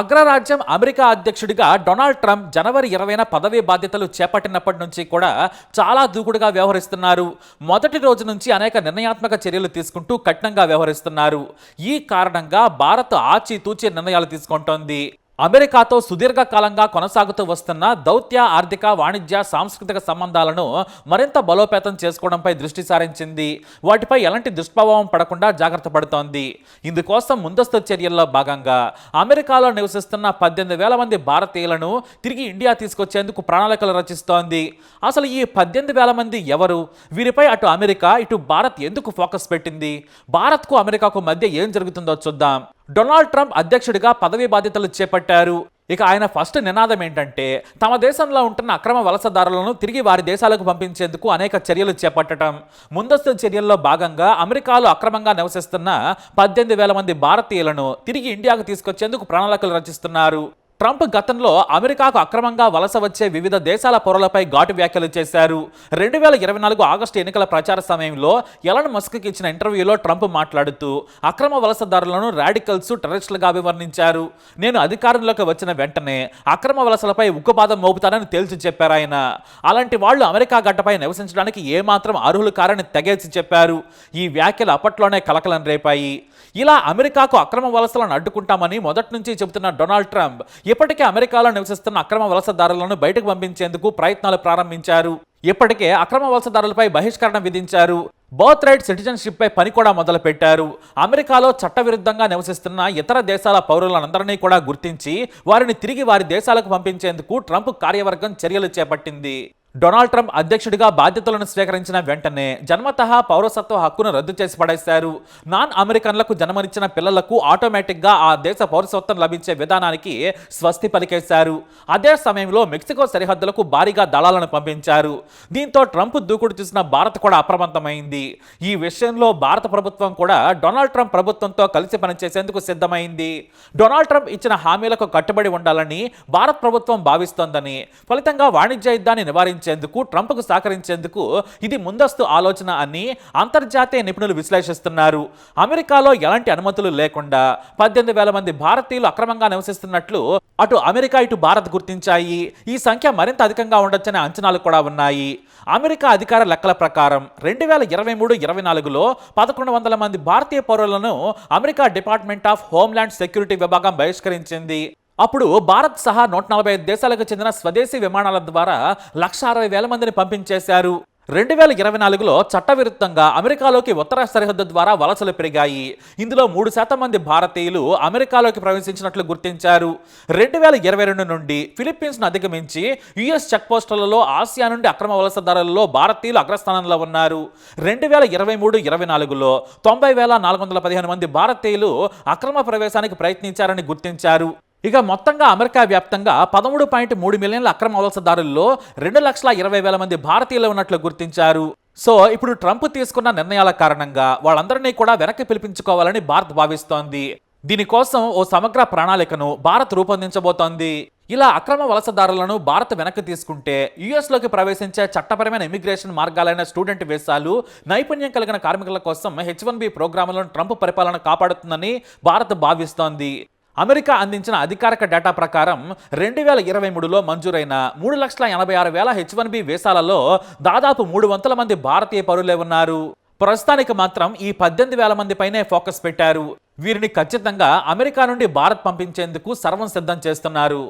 అగ్రరాజ్యం అమెరికా అధ్యక్షుడిగా Donald Trump జనవరి ఇరవైన పదవీ బాధ్యతలు చేపట్టినప్పటి నుంచి కూడా చాలా దూకుడుగా వ్యవహరిస్తున్నారు. మొదటి రోజు నుంచి అనేక నిర్ణయాత్మక చర్యలు తీసుకుంటూ కఠినంగా వ్యవహరిస్తున్నారు. ఈ కారణంగా భారత్ ఆచితూచి నిర్ణయాలు తీసుకుంటోంది. అమెరికాతో సుదీర్ఘకాలంగా కొనసాగుతూ వస్తున్న దౌత్య ఆర్థిక వాణిజ్య సాంస్కృతిక సంబంధాలను మరింత బలోపేతం చేసుకోవడంపై దృష్టి సారించింది. వాటిపై ఎలాంటి దుష్ప్రభావం పడకుండా జాగ్రత్త పడుతోంది. ఇందుకోసం ముందస్తు చర్యల్లో భాగంగా అమెరికాలో నివసిస్తున్న పద్దెనిమిది వేల మంది భారతీయులను తిరిగి ఇండియా తీసుకొచ్చేందుకు ప్రణాళికలు రచిస్తోంది. అసలు ఈ పద్దెనిమిది వేల మంది ఎవరు? వీరిపై అటు అమెరికా ఇటు భారత్ ఎందుకు ఫోకస్ పెట్టింది? భారత్కు అమెరికాకు మధ్య ఏం జరుగుతుందో చూద్దాం. డొనాల్డ్ ట్రంప్ అధ్యక్షుడిగా పదవీ బాధ్యతలు చేపట్టారు. ఇక ఆయన ఫస్ట్ నినాదం ఏంటంటే తమ దేశంలో ఉంటున్న అక్రమ వలసదారులను తిరిగి వారి దేశాలకు పంపించేందుకు అనేక చర్యలు చేపట్టడం ముందస్తు చర్యల్లో భాగంగా అమెరికాలో అక్రమంగా నివసిస్తున్న పద్దెనిమిది వేల మంది భారతీయులను తిరిగి ఇండియాకు తీసుకొచ్చేందుకు ప్రణాళికలు రచిస్తున్నారు. ట్రంప్ గతంలో అమెరికాకు అక్రమంగా వలస వచ్చే వివిధ దేశాల పౌరులపై ఘాటు వ్యాఖ్యలు చేశారు. రెండు వేల ఇరవై నాలుగు ఆగస్టు ఎన్నికల ప్రచార సమయంలో ఎలన్ మస్క్కి ఇచ్చిన ఇంటర్వ్యూలో ట్రంప్ మాట్లాడుతూ అక్రమ వలసదారులను రాడికల్స్ టెర్రరిస్టులుగా అభివర్ణించారు. నేను అధికారంలోకి వచ్చిన వెంటనే అక్రమ వలసలపై ఉక్కుపాదం మోపుతానని తేల్చి చెప్పారు ఆయన. అలాంటి వాళ్ళు అమెరికా గడ్డపై నివసించడానికి ఏమాత్రం అర్హులు కారని తెగేసి చెప్పారు. ఈ వ్యాఖ్యలు అప్పట్లోనే కలకలం రేపాయి. ఇలా అమెరికాకు అక్రమ వలసలను అడ్డుకుంటామని మొదటి నుంచి చెబుతున్న డొనాల్డ్ ట్రంప్ ఇప్పటికే అమెరికాలో నివసిస్తున్న అక్రమ వలసదారులను బయటకు పంపించేందుకు ప్రయత్నాలు ప్రారంభించారు. ఇప్పటికే అక్రమ వలసదారులపై బహిష్కరణ విధించారు. బర్త్ రైట్ సిటిజన్షిప్ పై పని కూడా మొదలు పెట్టారు అమెరికాలో చట్టవిరుద్ధంగా నివసిస్తున్న ఇతర దేశాల పౌరులందరినీ కూడా గుర్తించి వారిని తిరిగి వారి దేశాలకు పంపించేందుకు ట్రంప్ కార్యవర్గం చర్యలు చేపట్టింది. డొనాల్డ్ ట్రంప్ అధ్యక్షుడిగా బాధ్యతలను స్వీకరించిన వెంటనే జన్మత పౌరసత్వ హక్కును రద్దు చేసి పడేశారు. నాన్ అమెరికన్లకు జన్మనిచ్చిన పిల్లలకు ఆటోమేటిక్గా ఆ దేశ పౌరసత్వం లభించే విధానానికి స్వస్తి పలికేశారు. అదే సమయంలో మెక్సికో సరిహద్దులకు భారీగా దళాలను పంపించారు. దీంతో ట్రంప్ దూకుడు చూసిన భారత్ కూడా అప్రమత్తమైంది. ఈ విషయంలో భారత ప్రభుత్వం కూడా డొనాల్డ్ ట్రంప్ ప్రభుత్వంతో కలిసి పనిచేసేందుకు సిద్ధమైంది. డొనాల్డ్ ట్రంప్ ఇచ్చిన హామీలకు కట్టుబడి ఉండాలని భారత్ ప్రభుత్వం భావిస్తోందని ఫలితంగా వాణిజ్య యుద్ధాన్ని నివారించారు సాధించేందుకు ట్రంప్కు సహకరించేందుకు ఇది ముందస్తు ఆలోచన అని అంతర్జాతీయ నిపుణులు విశ్లేషిస్తున్నారు. అమెరికాలో ఎలాంటి అనుమతులు లేకుండా పద్దెనిమిది వేల మంది భారతీయులు అక్రమంగా నివసిస్తున్నట్లు అటు అమెరికా ఇటు భారత్ గుర్తించాయి. ఈ సంఖ్య మరింత అధికంగా ఉండొచ్చనే అంచనాలు కూడా ఉన్నాయి. అమెరికా అధికార లెక్కల ప్రకారం రెండు వేల ఇరవై మూడు ఇరవై నాలుగులో పదకొండు వందల మంది భారతీయ పౌరులను America department of homeland security విభాగం బహిష్కరించింది. అప్పుడు భారత్ సహా నూట నలభై ఐదు దేశాలకు చెందిన స్వదేశీ విమానాల ద్వారా లక్ష అరవై వేల మందిని పంపించేశారు. రెండు వేల ఇరవై నాలుగులో చట్టవిరుద్ధంగా అమెరికాలోకి ఉత్తర సరిహద్దు ద్వారా వలసలు పెరిగాయి. ఇందులో మూడు శాతం మంది భారతీయులు అమెరికాలోకి ప్రవేశించినట్లు గుర్తించారు. రెండు వేల ఇరవై రెండు నుండి ఫిలిప్పీన్స్ను అధిగమించి యుఎస్ చెక్పోస్టులలో ఆసియా నుండి అక్రమ వలసదారులలో భారతీయులు అగ్రస్థానంలో ఉన్నారు. రెండు వేల ఇరవై మూడు ఇరవై నాలుగులో తొంభై వేల నాలుగు వందల పదిహేను మంది భారతీయులు అక్రమ ప్రవేశానికి ప్రయత్నించారని గుర్తించారు. ఇక మొత్తంగా అమెరికా వ్యాప్తంగా పదమూడు పాయింట్ మూడు మిలియన్ల అక్రమ వలసదారుల్లో రెండు లక్షల ఇరవై వేల మంది భారతీయులు ఉన్నట్లు గుర్తించారు. సో ఇప్పుడు ట్రంప్ తీసుకున్న నిర్ణయాల కారణంగా వాళ్ళందరినీ కూడా వెనక్కి పిలిపించుకోవాలని భారత్ భావిస్తోంది. దీనికోసం ఓ సమగ్ర ప్రణాళికను భారత్ రూపొందించబోతోంది. ఇలా అక్రమ వలసదారులను భారత్ వెనక్కి తీసుకుంటే యుఎస్లోకి ప్రవేశించే చట్టపరమైన ఇమిగ్రేషన్ మార్గాలైన స్టూడెంట్ వీసాలు నైపుణ్యం కలిగిన కార్మికుల కోసం హెచ్ వన్ బి ప్రోగ్రాములను ట్రంప్ పరిపాలన కాపాడుతుందని భారత్ భావిస్తోంది. అమెరికా అందించిన అధికారిక డేటా ప్రకారం రెండు వేల ఇరవై మూడులో మంజూరైన మూడు లక్షల ఎనభై ఆరు వేల హెచ్ వన్ బి వీసాలలో దాదాపు మూడు వందల మంది భారతీయ పౌరులే ఉన్నారు. ప్రస్తుతానికి మాత్రం ఈ పద్దెనిమిది వేల మంది పైనే ఫోకస్ పెట్టారు. వీరిని ఖచ్చితంగా అమెరికా నుండి భారత్ పంపించేందుకు సర్వం సిద్ధం చేస్తున్నారు.